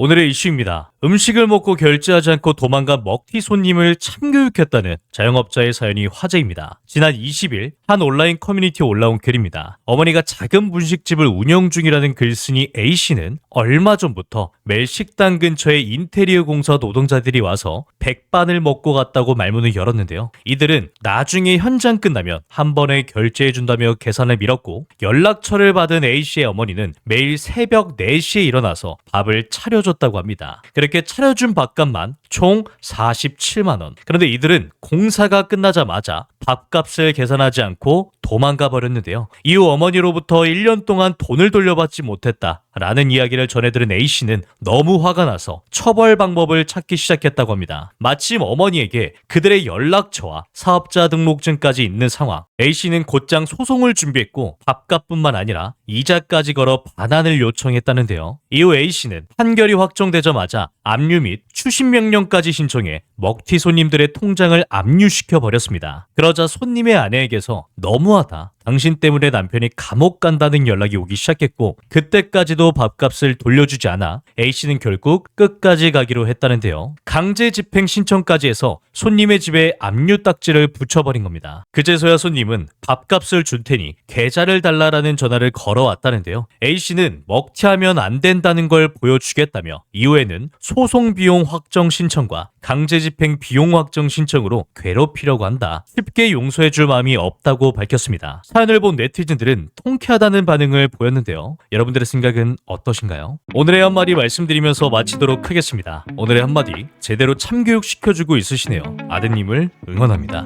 오늘의 이슈입니다. 음식을 먹고 결제하지 않고 도망간 먹튀 손님을 참교육했다는 자영업자의 사연이 화제입니다. 지난 20일 한 온라인 커뮤니티에 올라온 글입니다. 어머니가 작은 분식집을 운영 중이라는 글쓴이 A씨는 얼마 전부터 매일 식당 근처에 인테리어 공사 노동자들이 와서 백반을 먹고 갔다고 말문을 열었는데요. 이들은 나중에 현장 끝나면 한 번에 결제해준다며 계산을 밀었고 연락처를 받은 A씨의 어머니는 매일 새벽 4시에 일어나서 밥을 차려줬 다고 합니다. 그렇게 차려준 밥값만 총 47만 원. 그런데 이들은 공사가 끝나자마자 밥값을 계산하지 않고 도망가 버렸는데요. 이후 어머니로부터 1년 동안 돈을 돌려받지 못했다. 라는 이야기를 전해들은 A씨는 너무 화가 나서 처벌 방법을 찾기 시작했다고 합니다. 마침 어머니에게 그들의 연락처와 사업자 등록증까지 있는 상황. A씨는 곧장 소송을 준비했고 밥값뿐만 아니라 이자까지 걸어 반환을 요청했다는데요. 이후 A씨는 판결이 확정되자마자 압류 및 추심 명령까지 신청해 먹튀 손님들의 통장을 압류시켜 버렸습니다. 그러자 손님의 아내에게서 너무하다. 당신 때문에 남편이 감옥 간다는 연락이 오기 시작했고 그때까지도 밥값을 돌려주지 않아 A씨는 결국 끝까지 가기로 했다는데요. 강제 집행 신청까지 해서 손님의 집에 압류 딱지를 붙여버린 겁니다. 그제서야 손님은 밥값을 줄 테니 계좌를 달라라는 전화를 걸어왔다는데요. A씨는 먹튀하면 안 된다는 걸 보여주겠다며 이후에는 소송 비용 확정 신청과 강제 집행 비용 확정 신청으로 괴롭히려고 한다. 쉽게 용서해줄 마음이 없다고 밝혔습니다. 사연을 본 네티즌들은 통쾌하다는 반응을 보였는데요. 여러분들의 생각은 어떠신가요? 오늘의 한마디 말씀드리면서 마치도록 하겠습니다. 오늘의 한마디 제대로 참교육 시켜주고 있으시네요. 아드님을 응원합니다.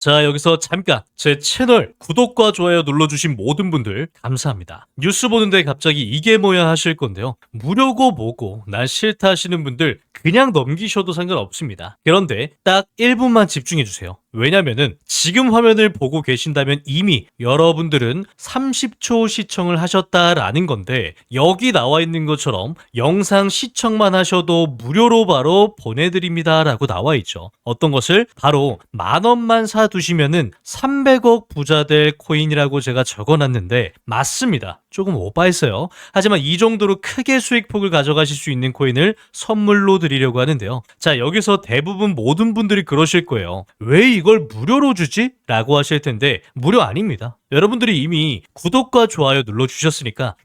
자, 여기서 잠깐 제 채널 구독과 좋아요 눌러주신 모든 분들 감사합니다. 뉴스 보는데 갑자기 이게 뭐야 하실 건데요. 무료고 뭐고 난 싫다 하시는 분들 그냥 넘기셔도 상관없습니다. 그런데 딱 1분만 집중해주세요. 왜냐면은 지금 화면을 보고 계신다면 이미 여러분들은 30초 시청을 하셨다라는 건데 여기 나와 있는 것처럼 영상 시청만 하셔도 무료로 바로 보내드립니다라고 나와 있죠. 어떤 것을 바로 만 원만 사두시면은 300억 부자 될 코인이라고 제가 적어놨는데 맞습니다. 조금 오바했어요. 하지만 이 정도로 크게 수익폭을 가져가실 수 있는 코인을 선물로 드리려고 하는데요. 자 여기서 대부분 모든 분들이 그러실 거예요. 왜 이걸 무료로 주지? 라고 하실 텐데 무료 아닙니다. 여러분들이 이미 구독과 좋아요 눌러주셨으니까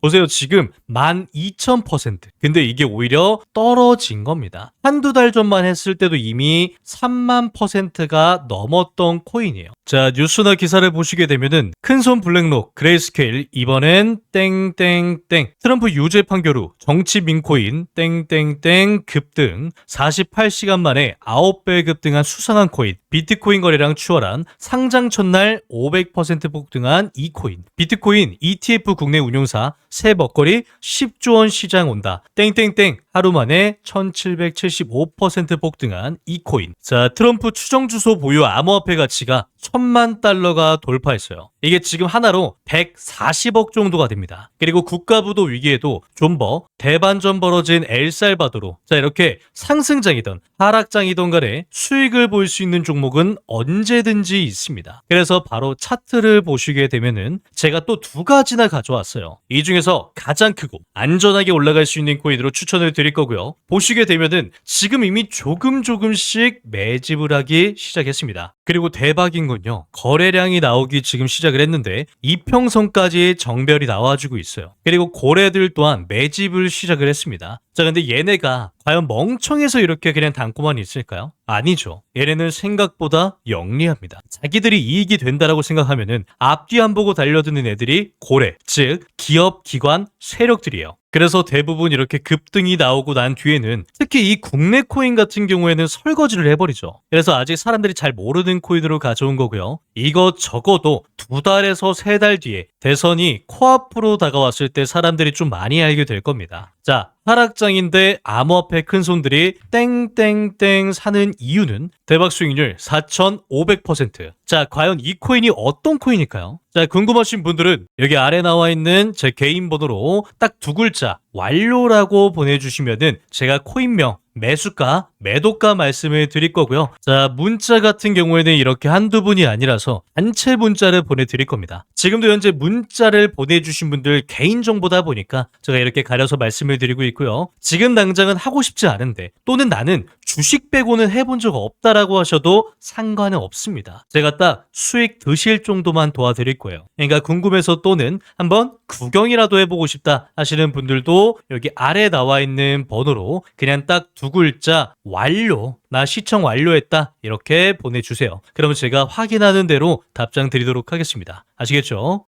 보세요. 지금 12,000%. 근데 이게 오히려 떨어진 겁니다. 한두 달 전만 했을 때도 이미 3만 퍼센트가 넘었던 코인이에요. 자, 뉴스나 기사를 보시게 되면은 큰손 블랙록, 그레이스케일, 이번엔 땡땡땡, 트럼프 유죄 판결 후 정치 민코인 땡땡땡 급등, 48시간 만에 9배 급등한 수상한 코인, 비트코인 거래량 추월한 상장 첫날 500% 폭등한 이 코인, 비트코인 ETF 국내 운용사 새 먹거리 10조 원 시장 온다. 땡땡땡 하루 만에 1775% 폭등한 이코인. 자, 트럼프 추정 주소 보유 암호화폐 가치가 천만 달러가 돌파했어요. 이게 지금 하나로 140억 정도가 됩니다. 그리고 국가부도 위기에도 존버, 대반전 벌어진 엘살바도로 자 이렇게 상승장이든 하락장이든 간에 수익을 볼 수 있는 종목은 언제든지 있습니다. 그래서 바로 차트를 보시게 되면은 제가 또 두 가지나 가져왔어요. 이 중에서 가장 크고 안전하게 올라갈 수 있는 코인으로 추천을 드릴 거고요. 보시게 되면은 지금 이미 조금 조금씩 매집을 하기 시작했습니다. 그리고 대박인 건요. 거래량이 나오기 지금 시작을 했는데 이평선까지 정별이 나와주고 있어요. 그리고 고래들 또한 매집을 시작을 했습니다. 자, 근데 얘네가 과연 멍청해서 이렇게 그냥 담고만 있을까요? 아니죠. 얘네는 생각보다 영리합니다. 자기들이 이익이 된다라고 생각하면은 앞뒤 안 보고 달려드는 애들이 고래, 즉 기업, 기관, 세력들이에요. 그래서 대부분 이렇게 급등이 나오고 난 뒤에는 특히 이 국내 코인 같은 경우에는 설거지를 해버리죠. 그래서 아직 사람들이 잘 모르는 코인으로 가져온 거고요. 이거 적어도 두 달에서 세 달 뒤에 대선이 코앞으로 다가왔을 때 사람들이 좀 많이 알게 될 겁니다. 자, 하락장인데 암호화폐 큰 손들이 땡땡땡 사는 이유는 대박 수익률 4,500%. 자, 과연 이 코인이 어떤 코인일까요? 자, 궁금하신 분들은 여기 아래 나와 있는 제 개인 번호로 딱 두 글자 완료라고 보내주시면은 제가 코인명 매수가, 매도가 말씀을 드릴 거고요. 자, 문자 같은 경우에는 이렇게 한두 분이 아니라서 단체 문자를 보내드릴 겁니다. 지금도 현재 문자를 보내주신 분들 개인정보다 보니까 제가 이렇게 가려서 말씀을 드리고 있고요. 지금 당장은 하고 싶지 않은데 또는 나는 주식 빼고는 해본 적 없다라고 하셔도 상관은 없습니다. 제가 딱 수익 드실 정도만 도와드릴 거예요. 그러니까 궁금해서 또는 한번 구경이라도 해보고 싶다 하시는 분들도 여기 아래 나와 있는 번호로 그냥 딱 두 글자 완료 나 시청 완료했다 이렇게 보내주세요. 그러면 제가 확인하는 대로 답장 드리도록 하겠습니다. 아시겠죠?